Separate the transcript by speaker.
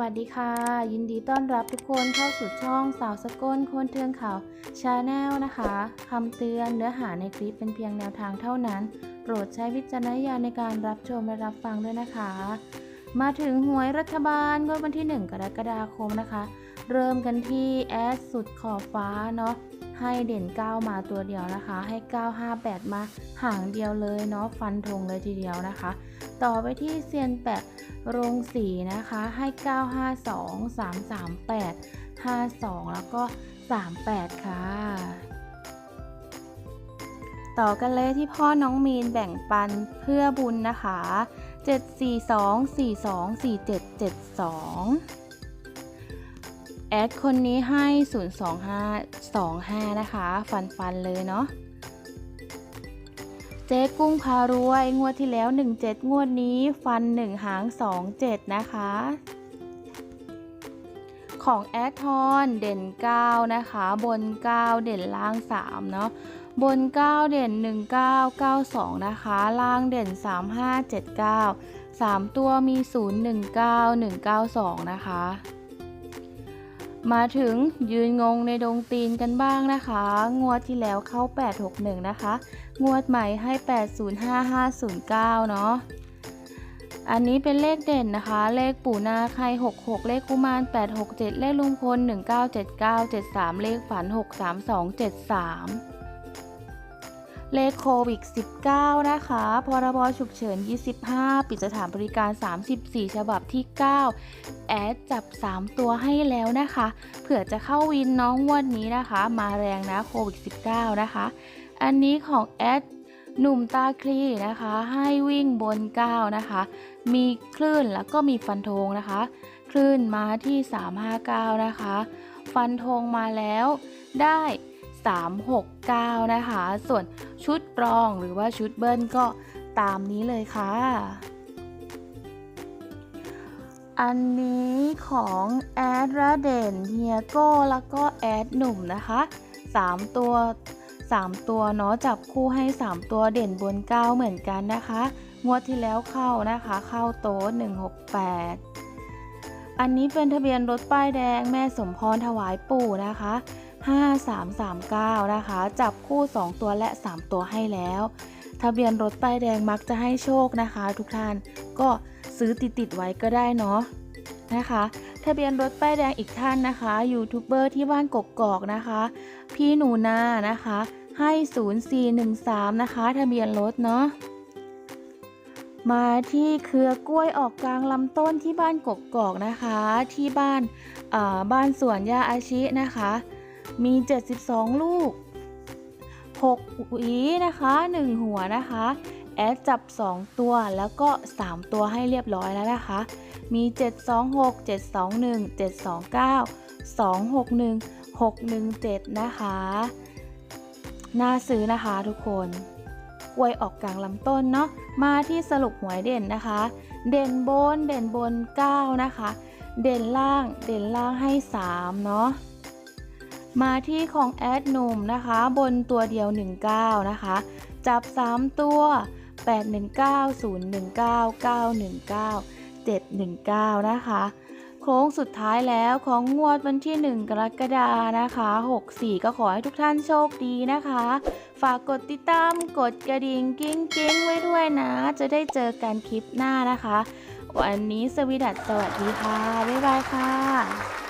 Speaker 1: วัสดีค่ะ ยินดีต้อนรับทุกคนเข้าสู่ช่องสาวสกลคนเทืองข่าวชาแนลนะคะคำเตือนเนื้อหาในคลิปเป็นเพียงแนวทางเท่านั้น โปรดใช้วิจารณญาณในการรับชมและรับฟังด้วยนะคะ มาถึงหวยรัฐบาลงวดวันที่ 1 กรกฎาคมนะคะ เริ่มกันที่แอดสุดขอบฟ้าเนาะ ให้เด่น 9 มาตัวเดียวนะคะ ให้ 958 มาห่างเดียวเลยเนาะฟันธงเลยทีเดียวนะคะ ต่อไปที่เซียนแปะโรงสีนะคะ ให้ 952 338 52 แล้วก็ 38 ค่ะ ต่อกันเลยที่พ่อน้องมีนแบ่งปันเพื่อบุญนะคะ 742 42 47 72 แอดคนนี้ให้ 025 25 นะคะ ฟันฟันเลยเนาะ เจ๊กุ้งพารวย งวดที่แล้ว 17 งวดนี้ฟัน 1 หาง 27 นะคะ ของแอดทอนเด่น 9 นะคะ บน 9 เด่นล่าง 3 เนาะบน 9 เด่น 1992 นะคะ ล่างเด่น 3579 3 ตัวมี 019192 นะคะ มาถึงยืนงงในดงตีนกันบ้างนะคะ งวดที่แล้วเข้า 861 นะคะ งวดใหม่ให้ 805509 เนาะอันนี้เป็นเลขเด่นนะคะ เลขปู่นาใคร66 เลขกุมาร867 เลขลุงพล 1979 73 เลขฝัน 632 73 เลขโควิด 19 นะคะ พรบฉุกเฉิน 25 ปิดสถานบริการ 34 ฉบับที่ 9 แอดจับ 3 ตัวให้แล้วนะคะ เผื่อจะเข้าวินน้องวันนี้นะคะ มาแรงนะโควิด 19 นะคะ อันนี้ของแอดหนุ่มตาคลีนะคะ ให้วิ่งบน 9 นะคะ มีคลื่นแล้วก็มีฟันธงนะคะ คลื่นมาที่ 359 นะคะ ฟันธงมาแล้วได้369 นะคะ ส่วน ชุดรองหรือว่าชุดเบิ้ลก็ตามนี้เลยค่ะ อันนี้ของแอดระเด่นเฮียโก้แล้วก็แอดหนุ่มนะคะ 3 ตัว 3 ตัวเนาะจับคู่ให้ 3 ตัวเด่นบน 9 เหมือนกันนะคะ งวดที่แล้วเข้านะคะ เข้าโต๊ะ168 อันนี้เป็นทะเบียนรถป้ายแดงแม่สมพรถวายปู่นะคะ 5339 นะคะ จับคู่ 2 ตัวและ 3 ตัวให้แล้ว ทะเบียนรถป้ายแดงมักจะให้โชคนะคะ ทุกท่านก็ซื้อติดติดไว้ก็ได้เนาะนะคะ ทะเบียนรถป้ายแดงอีกท่านนะคะยูทูบเบอร์ที่บ้านกกอกนะคะ พี่หนูนานะคะ ให้ 0413 นะคะ ทะเบียนรถเนาะมาที่เครือกล้วยออกกลางลำต้นที่บ้านกกอกนะคะ ที่บ้านอ่าบ้านสวนยาอาชินะคะ มี 72 ลูก 6 หวีนะคะ 1 หัวนะคะ แอดจับ 2 ตัวแล้วก็ 3 ตัวให้เรียบร้อยแล้วนะคะ มี 726 721 729 261 617 นะคะน่าซื้อนะคะทุกคนกลวยออกกลางลำต้นเนาะ มาที่สรุปหวยเด่นนะคะ เด่นบน เด่นบน 9 นะคะ เด่นล่าง เด่นล่างให้ 3 เนาะ มาที่ของแอดหนุ่มนะคะ บนตัวเดียว 19 นะคะ จับ 3 ตัว 819 019 919 719 นะคะ โค้งสุดท้ายแล้วของงวดวันที่ 1 กรกฎานะคะ 64 ก็ขอให้ทุกท่านโชคดีนะคะ ฝากกดติดตาม กดกระดิ่งกิ้งกิ้งไว้ด้วยนะ จะได้เจอกันคลิปหน้านะคะ วันนี้สวีดัสสวัสดีค่ะ บ๊ายบายค่ะ